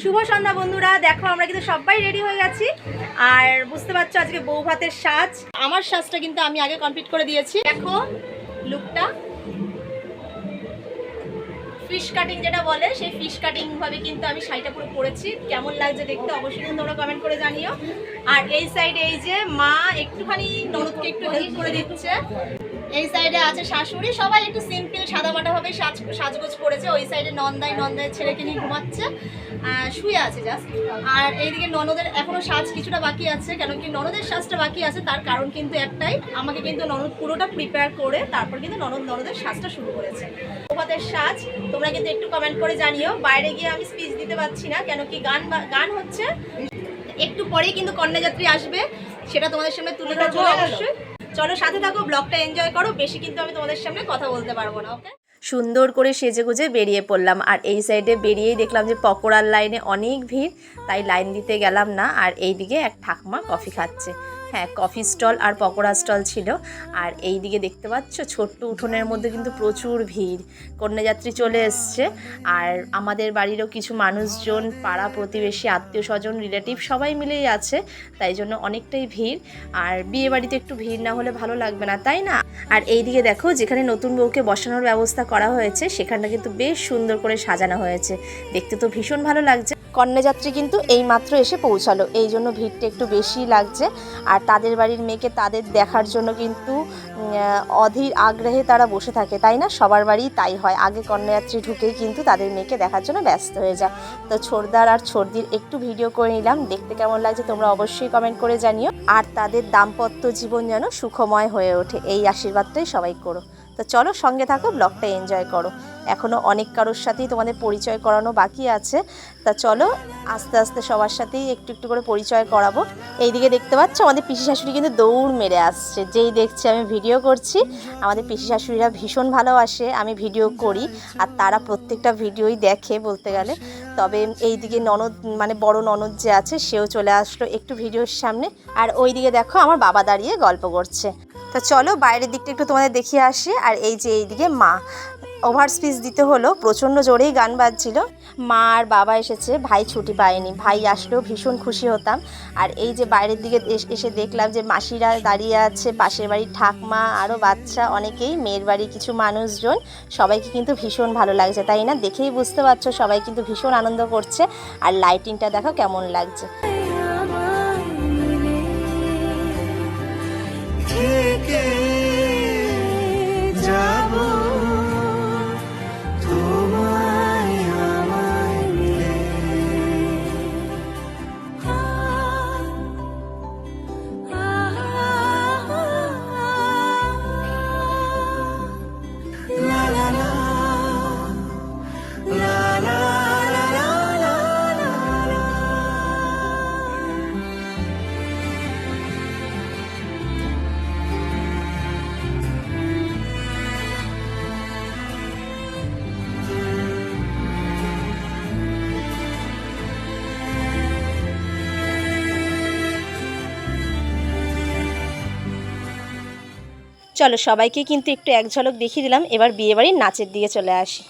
শুভ সন্ধ্যা বন্ধুরা। দেখো, আমরা কিন্তু সবাই রেডি হয়ে গেছি। আর বুঝতে পারছ, আজকে বউ ভাতের সাজ। আমার সাজটা কিন্তু আমি আগে কমপ্লিট করে দিয়েছি। দেখো লুকটা ফিশ কাটিং যেটা বলে, সেই ফিশ কাটিং ভাবে কিন্তু আমি শাড়িটা পুরো পরেছি। কেমন লাগছে দেখতে অবশ্যই কিন্তু তোমরা কমেন্ট করে জানিও। আর এই সাইডে এই যে মা একটুখানি ননদকে একটু হেল্প করে দিচ্ছে। এই সাইডে আছে শাশুড়ি সবাই একটু সিম্পল সাদামাটা ভাবে সাজ সাজগোজ করেছে। ওই সাইডে নন্দাই নন্দাই ছেলেকে নিয়ে ঘুমাচ্ছে। শুয়ে আছে জাস্ট আর এইদিকে ননদের এখনও সাজ কিছুটা বাকি আছে কেন কি ননদের সাজটা বাকি আছে। তার কারণ কিন্তু একটাই আমাকে কিন্তু ননদ পুরোটা প্রিপেয়ার করে তারপর কিন্তু ননদ ননদের সাজটা শুরু করেছে। ওভাদের সাজ তোমরা কিন্তু একটু কমেন্ট করে জানিও। বাইরে গিয়ে আমি স্পিচ দিতে পারছি না কেন কি গান বা- গান হচ্ছে। একটু পরেই কিন্তু কন্যাযাত্রী আসবে সেটা তোমাদের সামনে তুলে ধরবো অবশ্যই। চলো সাথে থাকো ব্লগটা এনজয় করো, বেশি কিন্তু আমি তোমাদের সামনে কথা বলতে পারব না ওকে সুন্দর করে সেজে গুজে বেরিয়ে পড়লাম, আর এই সাইডে বেরিয়েই দেখলাম যে পকোড়ার লাইনে অনেক ভিড়, তাই লাইন দিতে গেলাম না, আর এইদিকে এক ঠাকমা কফি খাচ্ছে। হ্যাঁ কফি স্টল আর পকোড়া স্টল ছিল। আর এই দিকে দেখতে পাচ্ছ, ছোট্ট উঠোনের মধ্যে কিন্তু প্রচুর ভিড়। কন্যাযাত্রী চলে এসছে। আর আমাদের বাড়িরও কিছু মানুষজন, পাড়া প্রতিবেশী আত্মীয় স্বজন রিলেটিভ সবাই মিলেই আছে। তাই জন্য অনেকটাই ভিড়। আর বিয়ে বাড়িতে একটু ভিড় না হলে ভালো লাগবে না, তাই না? আর এই দিকে দেখো, যেখানে নতুন বউকে বসানোর ব্যবস্থা করা হয়েছে, সেখানটা কিন্তু বেশ সুন্দর করে সাজানো হয়েছে। দেখতে তো ভীষণ ভালো লাগছে। কন্যাযাত্রী কিন্তু এই মাত্র এসে পৌঁছালো। এই জন্য ভিড়টা একটু বেশি লাগছে। আর তাদের বাড়ির মেয়েকে তাদের দেখার জন্য কিন্তু অধীর আগ্রহে তারা বসে থাকে, তাই না? সবার বাড়ি তাই হয়। আগে কন্যাযাত্রী ঢুকেই কিন্তু তাদের মেয়েকে দেখার জন্য ব্যস্ত হয়ে যায়। তো ছোড়দার আর ছোড়দির একটু ভিডিও করে নিলাম। দেখতে কেমন লাগছে তোমরা অবশ্যই কমেন্ট করে জানিও। আর তাদের দাম্পত্য জীবন যেন সুখময় হয়ে ওঠে। এই আশীর্বাদটাই সবাই করো। তো চলো সঙ্গে থাকো ব্লগটা এনজয় করো। এখনও অনেক কারোর সাথেই তোমাদের পরিচয় করানো বাকি আছে। তা চলো, আস্তে আস্তে সবার সাথেই একটু একটু করে পরিচয় করাবো। এইদিকে দেখতে পাচ্ছ, আমাদের পিসি শাশুড়ি কিন্তু দৌড় মেরে আসছে। যেই দেখছে আমি ভিডিও করছি, আমাদের পিসি শাশুড়িরা ভীষণ ভালোবাসে, আমি ভিডিও করি, আর তারা প্রত্যেকটা ভিডিওই দেখে বলতে গেলে। তবে এইদিকে ননদ মানে বড় ননদ যে আছে, সেও চলে আসলো একটু ভিডিওর সামনে। আর ওইদিকে দেখো, আমার বাবা দাঁড়িয়ে গল্প করছে। তা চলো বাইরের দিকটা একটু তোমাদের দেখিয়ে আসি। আর এই যে এইদিকে মা, ওভার স্পিচ দিতে হলো, প্রচণ্ড জোরেই গান বাজছিল। মা আর বাবা এসেছে, ভাই ছুটি পায়নি, ভাই আসলেও ভীষণ খুশি হতাম। আর এই যে বাইরের দিকে এস- দেখলাম যে মাসিরা দাঁড়িয়ে আছে, পাশের বাড়ির ঠাকমা আরও বাচ্চা, অনেকেই, মেয়ের বাড়ির কিছু মানুষজন। সবাইকে কিন্তু ভীষণ ভালো লাগছে, তাই না? দেখেই বুঝতে পারছ, সবাই কিন্তু ভীষণ আনন্দ করছে। আর লাইটিংটা দেখো কেমন লাগছে। again. চলো সবাইকে কিন্তু একটু এক ঝলক দেখিয়ে দিলাম এবার বিয়েবাড়ির নাচের দিকে চলে আসি।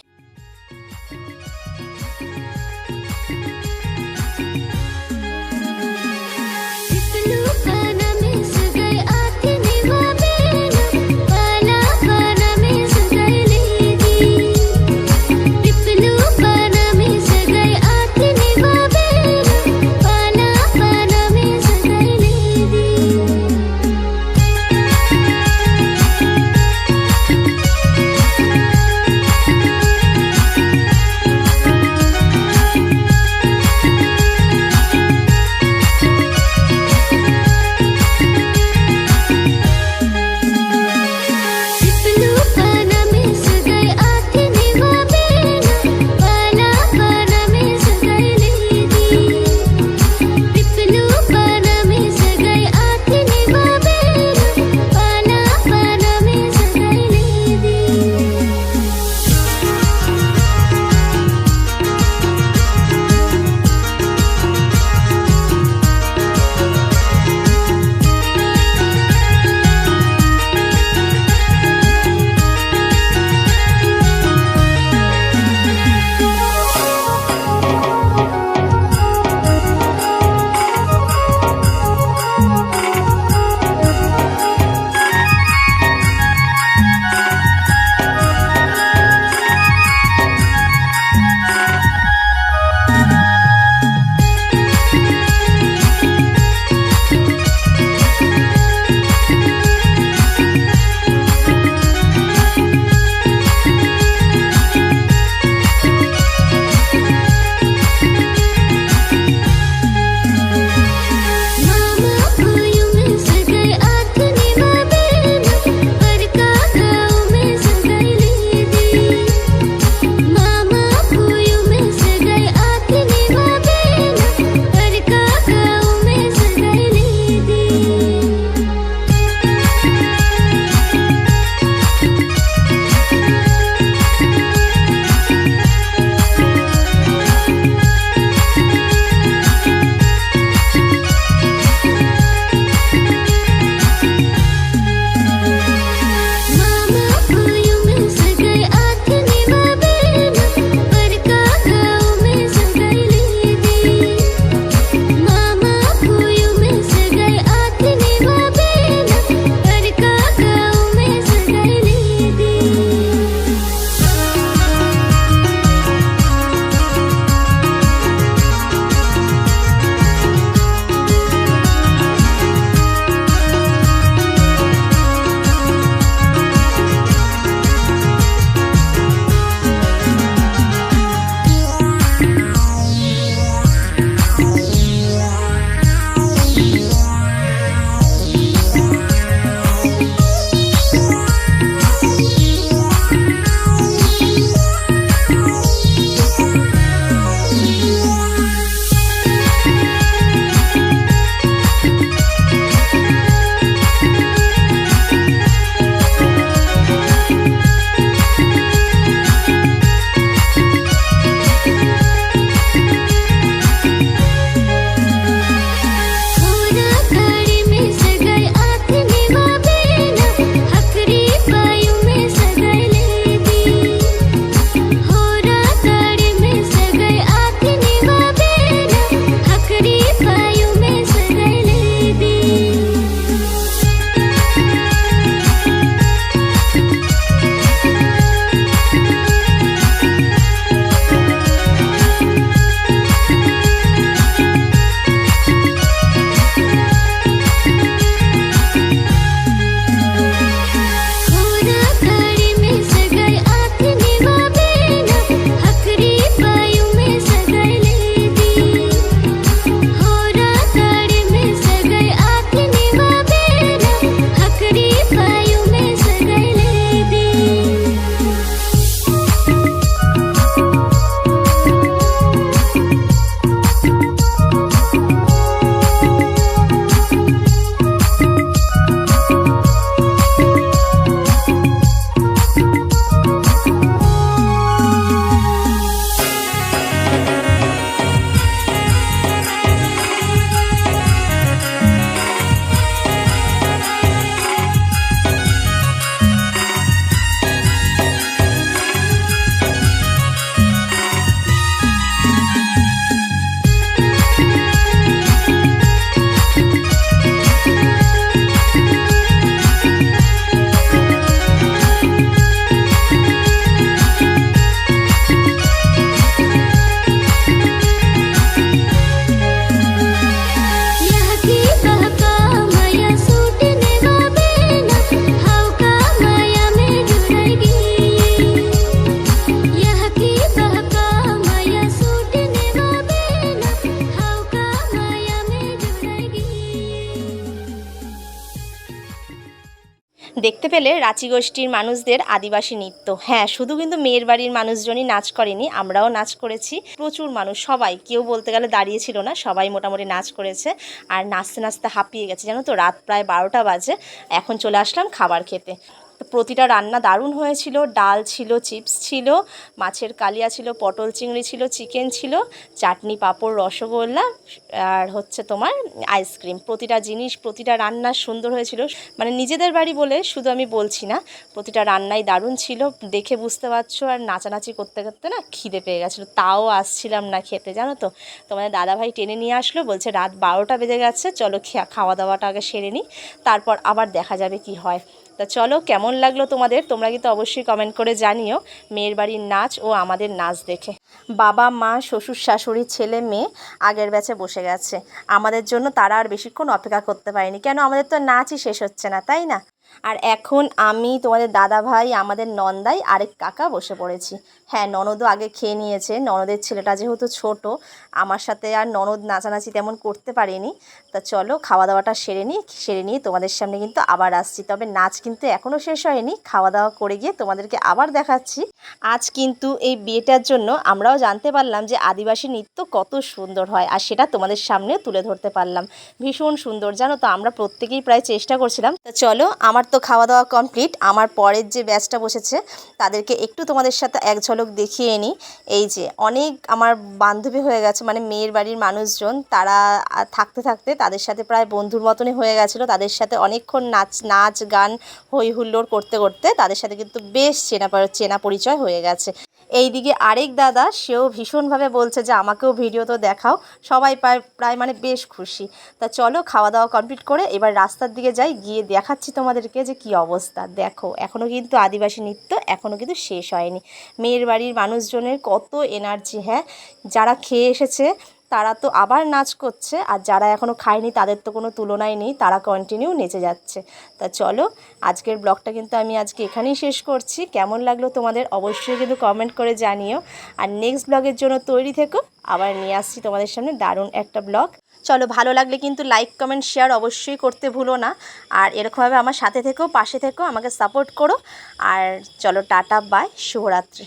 দেখতে পেলে রাঁচি গোষ্ঠীর মানুষদের আদিবাসী নৃত্য। হ্যাঁ শুধু কিন্তু মেয়ের বাড়ির মানুষজনই নাচ করেনি, আমরাও নাচ করেছি। প্রচুর মানুষ, সবাই। কেউ বলতে গেলে দাঁড়িয়ে ছিল না, সবাই মোটামুটি নাচ করেছে আর নাচতে নাচতে হাঁপিয়ে গেছে। জানো তো, রাত প্রায় বারোটা বাজে, এখন চলে আসলাম খাবার খেতে। প্রতিটা রান্না দারুণ হয়েছিল। ডাল ছিল, চিপস ছিল, মাছের কালিয়া ছিল, পটল চিংড়ি ছিল, চিকেন ছিল, চাটনি, পাঁপড়, রসগোল্লা, আর হচ্ছে তোমার আইসক্রিম। প্রতিটা জিনিস, প্রতিটা রান্না সুন্দর হয়েছিল। মানে নিজেদের বাড়ি বলে শুধু আমি বলছি না, প্রতিটা রান্নাই দারুণ ছিল। দেখে বুঝতে পারছ, আর নাচানাচি করতে করতে না খিদে পেয়ে গেছিল। তাও আসছিলাম না খেতে, জানো তো? তোমাদের দাদাভাই টেনে নিয়ে আসলো, বলছে রাত বারোটা বেজে গেছে, চলো খাওয়া দাওয়াটা আগে সেরে নিই, তারপর আবার দেখা যাবে কি হয়। তা চলো, কেমন লাগল তোমাদের? তোমরা কিন্তু অবশ্যই কমেন্ট করে জানিও। মেয়ের বাড়ির নাচ ও আমাদের নাচ দেখে। বাবা, মা, শ্বশুর, শাশুড়ি, ছেলে, মেয়ে আগের ব্যাচে বসে গেছে। আমাদের জন্য তারা আর বেশিক্ষণ অপেক্ষা করতে পারেনি। কেন? আমাদের তো নাচই শেষ হচ্ছে না, তাই না? আর এখন আমি, তোমাদের দাদা ভাই আমাদের নন্দাই, আরেক কাকা বসে পড়েছি। হ্যাঁ ননদও আগে খেয়ে নিয়েছে। ননদের ছেলেটা যেহেতু ছোট, আমার সাথে আর ননদ নাচানাচি তেমন করতে পারেনি। তা চলো খাওয়া দাওয়াটা সেরে নিই, সেরে নিয়ে তোমাদের সামনে কিন্তু আবার আসছি। তবে নাচ কিন্তু এখনও শেষ হয়নি। খাওয়া দাওয়া করে গিয়ে তোমাদেরকে আবার দেখাচ্ছি। আজ কিন্তু এই বিয়েটার জন্য আমরাও জানতে পারলাম যে আদিবাসী নৃত্য কত সুন্দর হয়, আর সেটা তোমাদের সামনে তুলে ধরতে পারলাম। ভীষণ সুন্দর, জানো তো, আমরা প্রত্যেকেই প্রায় চেষ্টা করছিলাম। তা চলো, আমার তো খাওয়া দাওয়া কমপ্লিট। আমার পরের যে ব্যাচটা বসেছে, তাদেরকে একটু তোমাদের সাথে এক দেখিয়ে নিই এই যে অনেক আমার বান্ধবী হয়ে গেছে মানে মেয়ের বাড়ির মানুষজন, তারা থাকতে থাকতে তাদের সাথে প্রায় বন্ধুর মতনই হয়ে গেছিল। তাদের সাথে অনেকক্ষণ নাচ নাচ, গান হই হুল্লোড় করতে করতে তাদের সাথে কিন্তু বেশ চেনা চেনা পরিচয় হয়ে গেছে। এইদিকে আরেক দাদা, সেও ভীষণভাবে বলছে যে, আমাকেও ভিডিও তো দেখাও। সবাই প্রায় প্রায় মানে বেশ খুশি। তা চলো খাওয়া দাওয়া কমপ্লিট করে এবার রাস্তার দিকে যাই, গিয়ে দেখাচ্ছি তোমাদেরকে যে কি অবস্থা। দেখো এখনও কিন্তু আদিবাসী নৃত্য এখনও কিন্তু শেষ হয়নি। মেয়ের বাড়ির মানুষজনের কত এনার্জি হ্যাঁ? যারা খেয়ে এসেছে তারা তো আবার নাচ করছে, আর যারা এখনও খায়নি তাদের তো কোনো তুলনাই নেই, তারা কন্টিনিউ নেচে যাচ্ছে। তা চলো, আজকের ব্লগটা কিন্তু আমি আজকে এখানেই শেষ করছি। কেমন লাগল তোমাদের অবশ্যই কিন্তু কমেন্ট করে জানিও। আর নেক্সট ব্লগের জন্য তৈরি থেকো, আবার নিয়ে আসছি তোমাদের সামনে দারুণ একটা ব্লগ। চলো, ভালো লাগলে কিন্তু লাইক কমেন্ট শেয়ার অবশ্যই করতে ভুলো না। আর এরকমভাবে আমার সাথে থেকো, পাশে থেকো, আমাকে সাপোর্ট করো। আর চলো, টাটা বাই শুভরাত্রি।